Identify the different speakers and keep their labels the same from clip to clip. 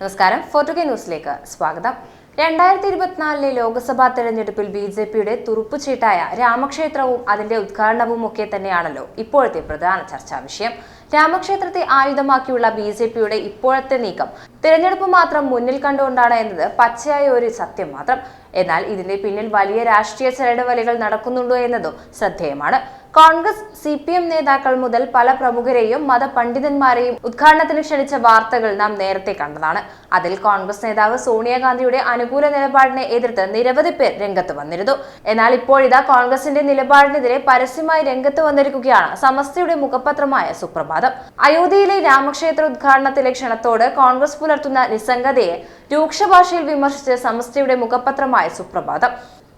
Speaker 1: നമസ്കാരം. ഫോർട്ടുഗെ ന്യൂസിലേക്ക് സ്വാഗതം. രണ്ടായിരത്തി ഇരുപത്തിനാലിലെ ലോക്സഭാ തെരഞ്ഞെടുപ്പിൽ ബി ജെ പിയുടെ തുറുപ്പുചീട്ടായ രാമക്ഷേത്രവും അതിന്റെ ഉദ്ഘാടനവും ഒക്കെ തന്നെയാണല്ലോ ഇപ്പോഴത്തെ പ്രധാന ചർച്ചാ വിഷയം. രാമക്ഷേത്രത്തെ ആയുധമാക്കിയുള്ള ബി ജെ പിയുടെ ഇപ്പോഴത്തെ നീക്കം തിരഞ്ഞെടുപ്പ് മാത്രം മുന്നിൽ കണ്ടുകൊണ്ടാണ് എന്നത് പച്ചയായ ഒരു സത്യം മാത്രം. എന്നാൽ ഇതിന്റെ പിന്നിൽ വലിയ രാഷ്ട്രീയ ചരടുവലികൾ നടക്കുന്നുണ്ടോ എന്നതും ശ്രദ്ധേയമാണ്. കോൺഗ്രസ് സി പി എം നേതാക്കൾ മുതൽ പല പ്രമുഖരെയും മതപണ്ഡിതന്മാരെയും ഉദ്ഘാടനത്തിന് ക്ഷണിച്ച വാർത്തകൾ നാം നേരത്തെ കണ്ടതാണ്. അതിൽ കോൺഗ്രസ് നേതാവ് സോണിയാഗാന്ധിയുടെ അനുകൂല നിലപാടിനെ എതിർത്ത് നിരവധി പേർ രംഗത്ത് വന്നിരുന്നു. എന്നാൽ ഇപ്പോഴിതാ കോൺഗ്രസിന്റെ നിലപാടിനെതിരെ പരസ്യമായി രംഗത്ത് വന്നിരിക്കുകയാണ് സമസ്തയുടെ മുഖപത്രമായ സുപ്രഭാതം. അയോധ്യയിലെ രാമക്ഷേത്ര ഉദ്ഘാടനത്തിലെ ക്ഷണത്തോട് കോൺഗ്രസ് പുലർത്തുന്ന നിസ്സംഗതയെ രൂക്ഷഭാഷയിൽ വിമർശിച്ച് സമസ്തയുടെ മുഖപത്രമായ സുപ്രഭാതം.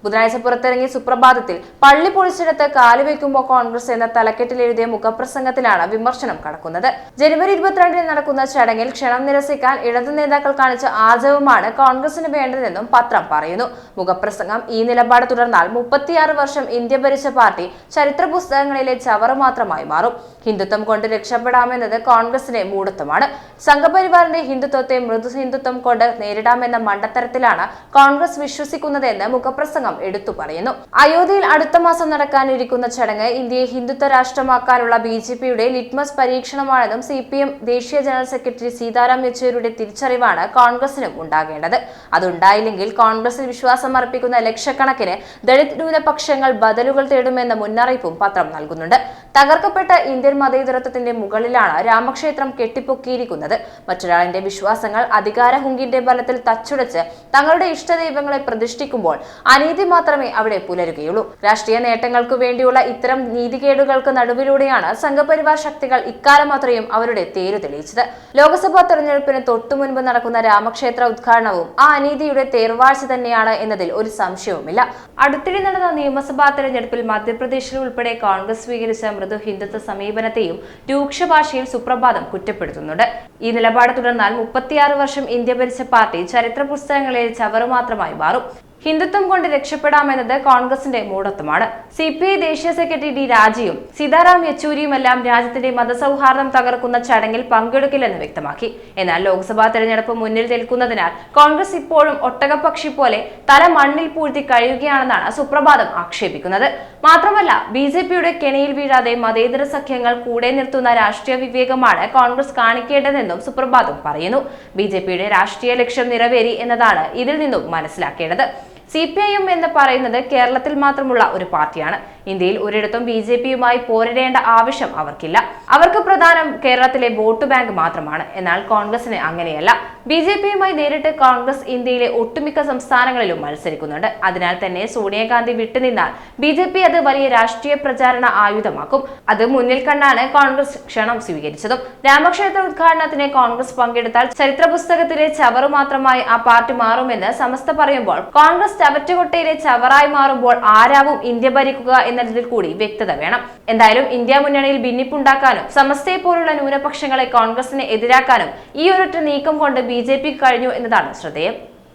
Speaker 1: ബുധനാഴ്ച പുറത്തിറങ്ങിയ സുപ്രഭാതത്തിൽ പള്ളി പൊളിച്ചിടത്ത് കാലുവെക്കുമ്പോൾ കോൺഗ്രസ് എന്ന തലക്കെട്ടിൽ എഴുതിയ മുഖപ്രസംഗത്തിലാണ് വിമർശനം കടക്കുന്നത്. ജനുവരി ഇരുപത്തിരണ്ടിന് നടക്കുന്ന ചടങ്ങിൽ ക്ഷണം നിരസിക്കാൻ ഇടതു നേതാക്കൾ കാണിച്ച ആർജവമാണ് കോൺഗ്രസിന് വേണ്ടതെന്നും പത്രം പറയുന്നു. മുഖപ്രസംഗം ഈ നിലപാട് തുടർന്നാൽ മുപ്പത്തിയാറ് വർഷം ഇന്ത്യ ഭരിച്ച പാർട്ടി ചരിത്ര പുസ്തകങ്ങളിലെ ചവറ് മാത്രമായി മാറും. ഹിന്ദുത്വം കൊണ്ട് രക്ഷപ്പെടാമെന്നത് കോൺഗ്രസിന്റെ മൂഢത്വമാണ്. സംഘപരിവാറിന്റെ ഹിന്ദുത്വത്തെ മൃദു ഹിന്ദുത്വം കൊണ്ട് നേരിടാമെന്ന മണ്ടത്തരത്തിലാണ് കോൺഗ്രസ് വിശ്വസിക്കുന്നതെന്ന് മുഖപ്രസംഗം എടുത്തു പറയുന്നു. അയോധ്യയിൽ അടുത്ത മാസം നടക്കാനിരിക്കുന്ന ചടങ്ങ് ഇന്ത്യയെ ഹിന്ദുത്വ രാഷ്ട്രമാക്കാനുള്ള ബി ജെ പിയുടെ ലിറ്റ്മസ് പരീക്ഷണമാണെന്നും സി പി എം ദേശീയ ജനറൽ സെക്രട്ടറി സീതാറാം യെച്ചൂരിയുടെ തിരിച്ചറിവാണ് കോൺഗ്രസിനും ഉണ്ടാകേണ്ടത്. അതുണ്ടായില്ലെങ്കിൽ കോൺഗ്രസിൽ വിശ്വാസം അർപ്പിക്കുന്ന ലക്ഷക്കണക്കിന് ദളിത് ന്യൂനപക്ഷങ്ങൾ ബദലുകൾ തേടുമെന്ന മുന്നറിയിപ്പും പത്രം നൽകുന്നുണ്ട്. തകർക്കപ്പെട്ട ഇന്ത്യൻ മതേതരത്വത്തിന്റെ മുകളിലാണ് രാമക്ഷേത്രം കെട്ടിപ്പൊക്കിയിരിക്കുന്നത്. മറ്റൊരാളിന്റെ വിശ്വാസങ്ങൾ അധികാര ഹുങ്കിന്റെ ബലത്തിൽ തച്ചുടച്ച് തങ്ങളുടെ ഇഷ്ടദൈവങ്ങളെ പ്രതിഷ്ഠിക്കുമ്പോൾ അനീതി മാത്രമേ അവിടെ പുലരുകയുള്ളൂ. രാഷ്ട്രീയ നേട്ടങ്ങൾക്കു വേണ്ടിയുള്ള ഇത്തരം നീതികേടുകൾക്ക് നടുവിലൂടെയാണ് സംഘപരിവാർ ശക്തികൾ ഇക്കാലം അത്രയും അവരുടെ തേരു തെളിയിച്ചത്. ലോക്സഭാ തെരഞ്ഞെടുപ്പിന് തൊട്ടുമുൻപ് നടക്കുന്ന രാമക്ഷേത്ര ഉദ്ഘാടനവും ആ അനീതിയുടെ തേർവാഴ്ച തന്നെയാണ് എന്നതിൽ ഒരു സംശയവുമില്ല. അടുത്തിടെ നടന്ന നിയമസഭാ തെരഞ്ഞെടുപ്പിൽ മധ്യപ്രദേശിൽ ഉൾപ്പെടെ കോൺഗ്രസ് സ്വീകരിച്ച മൃദു ഹിന്ദുത്വ സമീപനത്തെയും രൂക്ഷ ഭാഷയിൽ സുപ്രഭാതം കുറ്റപ്പെടുത്തുന്നുണ്ട്. ഈ നിലപാട് തുടർന്നാൽ മുപ്പത്തിയാറ് വർഷം ഇന്ത്യ ഭരിച്ച പാർട്ടി ചരിത്ര പുസ്തകങ്ങളിൽ ചവറുമാത്രമായി മാറും. ഹിന്ദുത്വം കൊണ്ട് രക്ഷപ്പെടാമെന്നത് കോൺഗ്രസിന്റെ മൂടത്വമാണ് സി പി ഐ ദേശീയ സെക്രട്ടറി ഡി രാജയും സീതാറാം യെച്ചൂരിയുമെല്ലാം രാജ്യത്തിന്റെ മതസൗഹാർദ്ദം തകർക്കുന്ന ചടങ്ങിൽ പങ്കെടുക്കില്ലെന്ന് വ്യക്തമാക്കി. എന്നാൽ ലോക്സഭാ തെരഞ്ഞെടുപ്പ് മുന്നിൽ നിൽക്കുന്നതിനാൽ കോൺഗ്രസ് ഇപ്പോഴും ഒട്ടകപ്പക്ഷി പോലെ തല മണ്ണിൽ പൂഴ്ത്തി കഴിയുകയാണെന്നാണ് സുപ്രഭാതം ആക്ഷേപിക്കുന്നത്. മാത്രമല്ല ബി ജെ പിയുടെ കെണിയിൽ വീഴാതെ മതേതര സഖ്യങ്ങൾ കൂടെ നിർത്തുന്ന രാഷ്ട്രീയ വിവേകമാണ് കോൺഗ്രസ് കാണിക്കേണ്ടതെന്നും സുപ്രഭാതം പറയുന്നു. ബി രാഷ്ട്രീയ ലക്ഷ്യം നിറവേറി എന്നതാണ് ഇതിൽ നിന്നും മനസ്സിലാക്കേണ്ടത്. സി പി ഐ എം എന്ന് പറയുന്നത് കേരളത്തിൽ മാത്രമുള്ള ഒരു പാർട്ടിയാണ്. ഇന്ത്യയിൽ ഒരിടത്തും ബി ജെ പിയുമായി പോരിടേണ്ട ആവശ്യം അവർക്കില്ല. അവർക്ക് പ്രധാനം കേരളത്തിലെ വോട്ട് ബാങ്ക് മാത്രമാണ്. എന്നാൽ കോൺഗ്രസിന് അങ്ങനെയല്ല. ബി ജെ പിയുമായി നേരിട്ട് കോൺഗ്രസ് ഇന്ത്യയിലെ ഒട്ടുമിക്ക സംസ്ഥാനങ്ങളിലും മത്സരിക്കുന്നുണ്ട്. അതിനാൽ തന്നെ സോണിയാഗാന്ധി വിട്ടുനിന്നാൽ ബി ജെ പി അത് വലിയ രാഷ്ട്രീയ പ്രചാരണ ആയുധമാക്കും. അത് മുന്നിൽ കണ്ടാണ് കോൺഗ്രസ് ക്ഷണം സ്വീകരിച്ചതും. രാമക്ഷേത്ര ഉദ്ഘാടനത്തിന് കോൺഗ്രസ് പങ്കെടുത്താൽ ചരിത്ര പുസ്തകത്തിലെ ചവറ് മാത്രമായി ആ പാർട്ടി മാറുമെന്ന് സമസ്ത പറയുമ്പോൾ കോൺഗ്രസ് ചവറ്റുകൊട്ടയിലെ ചവറായി മാറുമ്പോൾ ആരാവും ഇന്ത്യ ഭരിക്കുക എന്നതിൽ കൂടി വ്യക്തത വേണം. എന്തായാലും ഇന്ത്യ മുന്നണിയിൽ ഭിന്നിപ്പുണ്ടാക്കാനും സമസ്തയെ പോലുള്ള ന്യൂനപക്ഷങ്ങളെ കോൺഗ്രസിന് എതിരാക്കാനും ഈ ഒരൊറ്റ നീക്കം കൊണ്ട് ബി കഴിഞ്ഞു എന്നതാണ് ശ്രദ്ധേയം.